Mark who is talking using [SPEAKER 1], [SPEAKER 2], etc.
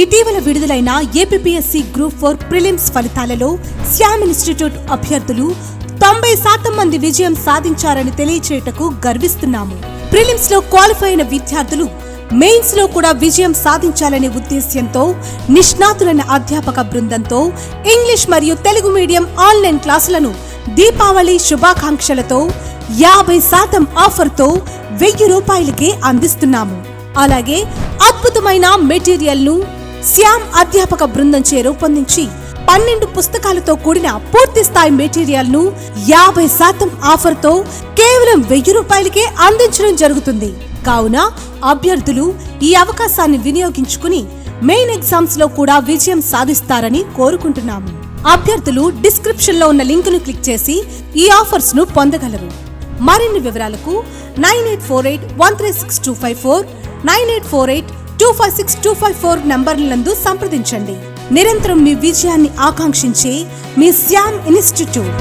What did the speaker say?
[SPEAKER 1] ఇటీవల విడుదలైన APSC group four prelims ఫలితాలలో శ్యామ్ ఇన్స్టిట్యూట్ అభ్యర్థులు తొంభై శాతం మంది విజయం సాధించారని తెలియచేయటకు గర్విస్తున్నాము. ప్రిలిమ్స్లో క్వాలిఫై అయిన విద్యార్థులు మెయిన్స్లో కూడా విజయం సాధించాలనే ఉద్దేశ్యంతో నిష్ణాతులైన అధ్యాపక బృందంతో ఇంగ్లీష్ మరియు తెలుగు మీడియం ఆన్లైన్ క్లాసులను దీపావళి శుభాకాంక్షలతో యాభై శాతం ఆఫర్తో వెయ్యి రూపాయలకే అందిస్తున్నాము. అలాగే అద్భుతమైన మెటీరియల్ను శ్యామ్ అధ్యాపక బృందంచే రూపొందించి పన్నెండు పుస్తకాలతో కూడిన పూర్తి స్థాయి మెటీరియల్ను యాభై శాతం ఆఫర్తో కేవలం వెయ్యి రూపాయలకే అందించడం జరుగుతుంది. కావున అభ్యర్థులు ఈ అవకాశాన్ని వినియోగించుకుని మెయిన్ ఎగ్జామ్స్లో కూడా విజయం సాధిస్తారని కోరుకుంటున్నాము. అభ్యర్థులు డిస్క్రిప్షన్లో ఉన్న లింక్ను క్లిక్ చేసి ఈ ఆఫర్స్ను పొందగలరు. మరిన్ని వివరాలకు nine eight four eight one three six two five four nine eight four eight two five six two five four నంబర్లందు సంప్రదించండి. నిరంతరం మీ విజయాన్ని ఆకాంక్షించే మీ శ్యామ్ ఇన్స్టిట్యూట్.